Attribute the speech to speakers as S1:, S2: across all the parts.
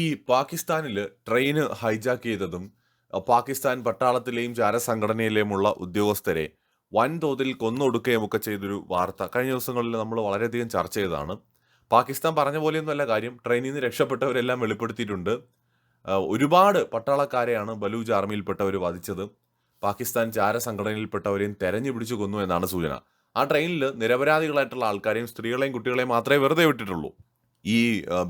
S1: ഈ പാകിസ്ഥാനിൽ train hijack ചെയ്തതും പാകിസ്ഥാൻ പട്ടാളത്തിലെയും ചാരസംഘടനയിലെയുമുള്ള ഉദ്യോഗസ്ഥരെ വൻതോതിൽ കൊന്നൊടുക്കുകയും ഒക്കെ ചെയ്തൊരു വാർത്ത കഴിഞ്ഞ ദിവസങ്ങളിൽ നമ്മൾ വളരെയധികം ചർച്ച ചെയ്തതാണ്. പാകിസ്ഥാൻ പറഞ്ഞ പോലെയൊന്നുമല്ല കാര്യം. ട്രെയിനിൽ നിന്ന് രക്ഷപ്പെട്ടവരെല്ലാം വെളിപ്പെടുത്തിയിട്ടുണ്ട്. ഒരുപാട് പട്ടാളക്കാരെയാണ് ബലൂജ് ആർമിയിൽപ്പെട്ടവർ വധിച്ചത്. പാകിസ്ഥാൻ ചാരസംഘടനയിൽപ്പെട്ടവരെയും തെരഞ്ഞു പിടിച്ചു കൊന്നു എന്നാണ് സൂചന. ആ ട്രെയിനിൽ നിരപരാധികളായിട്ടുള്ള ആൾക്കാരെയും സ്ത്രീകളെയും കുട്ടികളെയും മാത്രമേ വെറുതെ വിട്ടിട്ടുള്ളൂ. ഈ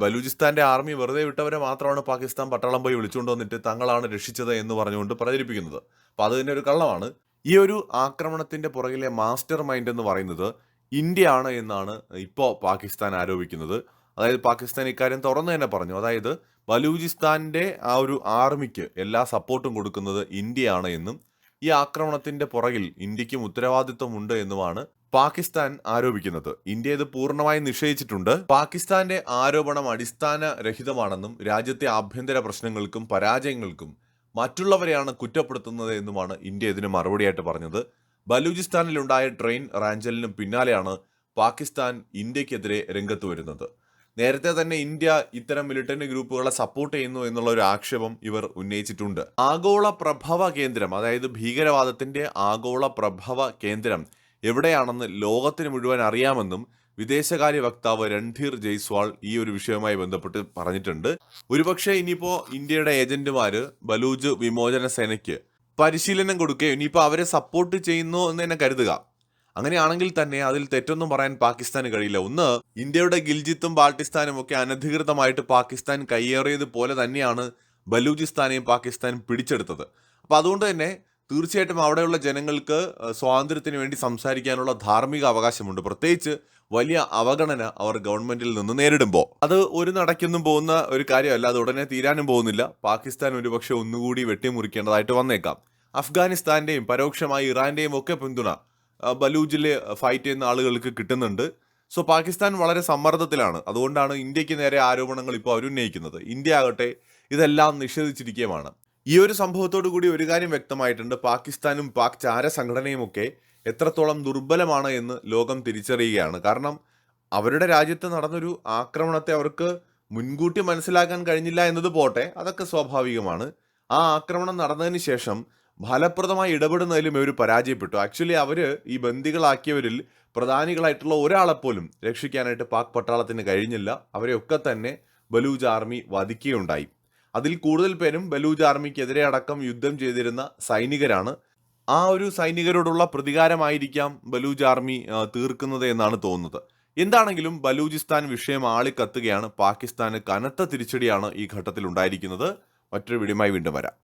S1: ബലൂചിസ്ഥാന്റെ ആർമി വെറുതെ വിട്ടവരെ മാത്രമാണ് പാകിസ്ഥാൻ പട്ടാളം പോയി വിളിച്ചുകൊണ്ട് വന്നിട്ട് തങ്ങളാണ് രക്ഷിച്ചത് എന്ന് പറഞ്ഞുകൊണ്ട് പ്രചരിപ്പിക്കുന്നത്. അപ്പോൾ അത് തന്നെ ഒരു കള്ളമാണ്. ഈ ഒരു ആക്രമണത്തിന്റെ പുറകിലെ മാസ്റ്റർ മൈൻഡ് എന്ന് പറയുന്നത് ഇന്ത്യ ആണ് എന്നാണ് ഇപ്പോൾ പാകിസ്ഥാൻ ആരോപിക്കുന്നത്. അതായത് പാകിസ്ഥാൻ ഇക്കാര്യം തുറന്നു തന്നെ പറഞ്ഞു. അതായത് ബലൂചിസ്ഥാന്റെ ആ ഒരു ആർമിക്ക് എല്ലാ സപ്പോർട്ടും കൊടുക്കുന്നത് ഇന്ത്യയാണ് എന്നും ഈ ആക്രമണത്തിന്റെ പുറകിൽ ഇന്ത്യക്കും ഉത്തരവാദിത്വമുണ്ട് എന്നുമാണ് പാകിസ്ഥാൻ ആരോപിക്കുന്നത്. ഇന്ത്യ ഇത് പൂർണമായി നിഷേധിച്ചിട്ടുണ്ട്. പാകിസ്ഥാന്റെ ആരോപണം അടിസ്ഥാന രഹിതമാണെന്നും രാജ്യത്തെ ആഭ്യന്തര പ്രശ്നങ്ങൾക്കും പരാജയങ്ങൾക്കും മറ്റുള്ളവരെയാണ് കുറ്റപ്പെടുത്തുന്നത് എന്നുമാണ് ഇന്ത്യ ഇതിന് മറുപടിയായിട്ട് പറഞ്ഞത്. ബലൂചിസ്ഥാനിലുണ്ടായ ട്രെയിൻ റാഞ്ചലിന് പിന്നാലെയാണ് പാകിസ്ഥാൻ ഇന്ത്യക്കെതിരെ രംഗത്ത് വരുന്നത്. നേരത്തെ തന്നെ ഇന്ത്യ ഇത്തരം മിലിറ്റന്റ് ഗ്രൂപ്പുകളെ സപ്പോർട്ട് ചെയ്യുന്നു എന്നുള്ള ഒരു ആക്ഷേപം ഇവർ ഉന്നയിച്ചിട്ടുണ്ട്. ആഗോള പ്രഭവ കേന്ദ്രം അതായത് ഭീകരവാദത്തിന്റെ ആഗോള പ്രഭവ കേന്ദ്രം എവിടെയാണെന്ന് ലോകത്തിന് മുഴുവൻ അറിയാമെന്നും വിദേശകാര്യ വക്താവ് രൺധീർ ജയ്സ്വാൾ ഈ ഒരു വിഷയവുമായി ബന്ധപ്പെട്ട് പറഞ്ഞിട്ടുണ്ട്. ഒരുപക്ഷെ ഇനിയിപ്പോ ഇന്ത്യയുടെ ഏജന്റുമാര് ബലൂജ് വിമോചന സേനയ്ക്ക് പരിശീലനം കൊടുക്കുകയും ഇനിയിപ്പോൾ അവരെ സപ്പോർട്ട് ചെയ്യുന്നു എന്ന് തന്നെ കരുതുക. അങ്ങനെയാണെങ്കിൽ തന്നെ അതിൽ തെറ്റൊന്നും പറയാൻ പാകിസ്ഥാന് കഴിയില്ല. ഒന്ന് ഇന്ത്യയുടെ ഗിൽജിത്തും ബാൾട്ടിസ്ഥാനും ഒക്കെ അനധികൃതമായിട്ട് പാകിസ്ഥാൻ കയ്യേറിയത് പോലെ തന്നെയാണ് ബലൂചിസ്ഥാനെയും പാകിസ്ഥാൻ പിടിച്ചെടുത്തത്. അപ്പോൾ അതുകൊണ്ട് തന്നെ തീർച്ചയായിട്ടും അവിടെയുള്ള ജനങ്ങൾക്ക് സ്വാതന്ത്ര്യത്തിന് വേണ്ടി സംസാരിക്കാനുള്ള ധാർമ്മിക അവകാശമുണ്ട്. പ്രത്യേകിച്ച് വലിയ അവഗണന അവർ ഗവൺമെന്റിൽ നിന്ന് നേരിടുമ്പോൾ. അത് ഒരു നടക്കൊന്നും പോകുന്ന ഒരു കാര്യമല്ല. അത് ഉടനെ തീരാനും പോകുന്നില്ല. പാകിസ്ഥാൻ ഒരുപക്ഷെ ഒന്നുകൂടി വെട്ടിമുറിക്കേണ്ടതായിട്ട് വന്നേക്കാം. അഫ്ഗാനിസ്ഥാന്റെയും പരോക്ഷമായി ഇറാന്റെയും ഒക്കെ പിന്തുണ ബലൂജിൽ ഫൈറ്റ് ചെയ്യുന്ന ആളുകൾക്ക് കിട്ടുന്നുണ്ട്. സോ പാകിസ്ഥാൻ വളരെ സമ്മർദ്ദത്തിലാണ്. അതുകൊണ്ടാണ് ഇന്ത്യയ്ക്ക് നേരെ ആരോപണങ്ങൾ ഇപ്പോൾ അവരുന്നയിക്കുന്നത് ഇന്ത്യ ആകട്ടെ ഇതെല്ലാം നിഷേധിച്ചിരിക്കുകയുമാണ്. ഈ ഒരു സംഭവത്തോടു കൂടി ഒരു കാര്യം വ്യക്തമായിട്ടുണ്ട്. പാകിസ്ഥാനും പാക് ചാര സംഘടനയും ഒക്കെ എത്രത്തോളം ദുർബലമാണ് എന്ന് ലോകം തിരിച്ചറിയുകയാണ്. കാരണം അവരുടെ രാജ്യത്ത് നടന്നൊരു ആക്രമണത്തെ അവർക്ക് മുൻകൂട്ടി മനസ്സിലാക്കാൻ കഴിഞ്ഞില്ല എന്നത് പോട്ടെ അതൊക്കെ സ്വാഭാവികമാണ്. ആ ആക്രമണം നടന്നതിന് ശേഷം ഫലപ്രദമായി ഇടപെടുന്നതിലും ഇവർ പരാജയപ്പെട്ടു. ആക്ച്വലി അവർ ഈ ബന്ദികളാക്കിയവരിൽ പ്രധാനികളായിട്ടുള്ള ഒരാളെപ്പോലും രക്ഷിക്കാനായിട്ട് പാക് പട്ടാളത്തിന് കഴിഞ്ഞില്ല. അവരെയൊക്കെ തന്നെ ബലൂജ് ആർമി വധിക്കുകയുണ്ടായി. അതിൽ കൂടുതൽ പേരും ബലൂജ് ആർമിക്കെതിരെ അടക്കം യുദ്ധം ചെയ്തിരുന്ന സൈനികരാണ്. ആ ഒരു സൈനികരോടുള്ള പ്രതികാരമായിരിക്കാം ബലൂജ് ആർമി തീർക്കുന്നത് എന്നാണ് തോന്നുന്നത്. എന്താണെങ്കിലും ബലൂചിസ്ഥാൻ വിഷയം ആളിക്കത്തുകയാണ്. പാകിസ്ഥാന് കനത്ത തിരിച്ചടിയാണ് ഈ ഘട്ടത്തിൽ ഉണ്ടായിരിക്കുന്നത് മറ്റൊരു വീഡിയോയുമായി വീണ്ടും വരാം.